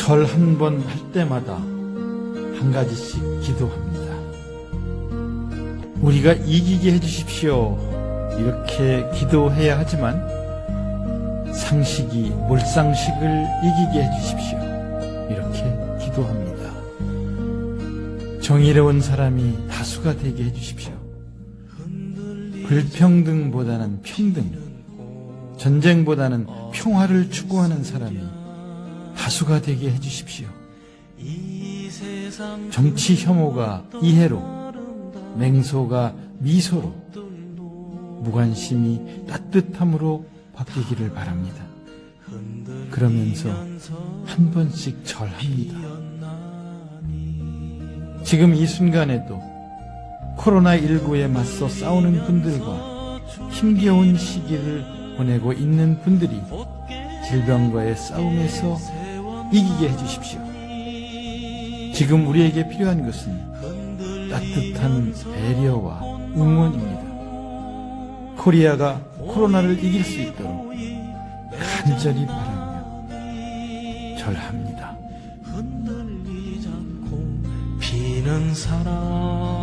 절 한 번 할 때마다 한 가지씩 기도합니다. 우리가 이기게 해주십시오. 이렇게 기도해야 하지만 상식이 몰상식을 이기게 해주십시오. 이렇게 기도합니다. 정의로운 사람이 다수가 되게 해주십시오. 불평등보다는 평등, 전쟁보다는 평화를 추구하는 사람이 다수가 되게 해주십시오. 정치 혐오가 이해로, 맹소가 미소로, 무관심이 따뜻함으로 바뀌기를 바랍니다. 그러면서 한 번씩 절합니다. 지금 이 순간에도 코로나19에 맞서 싸우는 분들과 힘겨운 시기를 보내고 있는 분들이 질병과의 싸움에서 이기게 해주십시오. 지금 우리에게 필요한 것은 따뜻한 배려와 응원입니다. 코리아가 코로나를 이길 수 있도록 간절히 바라며 절합니다. 피는 사랑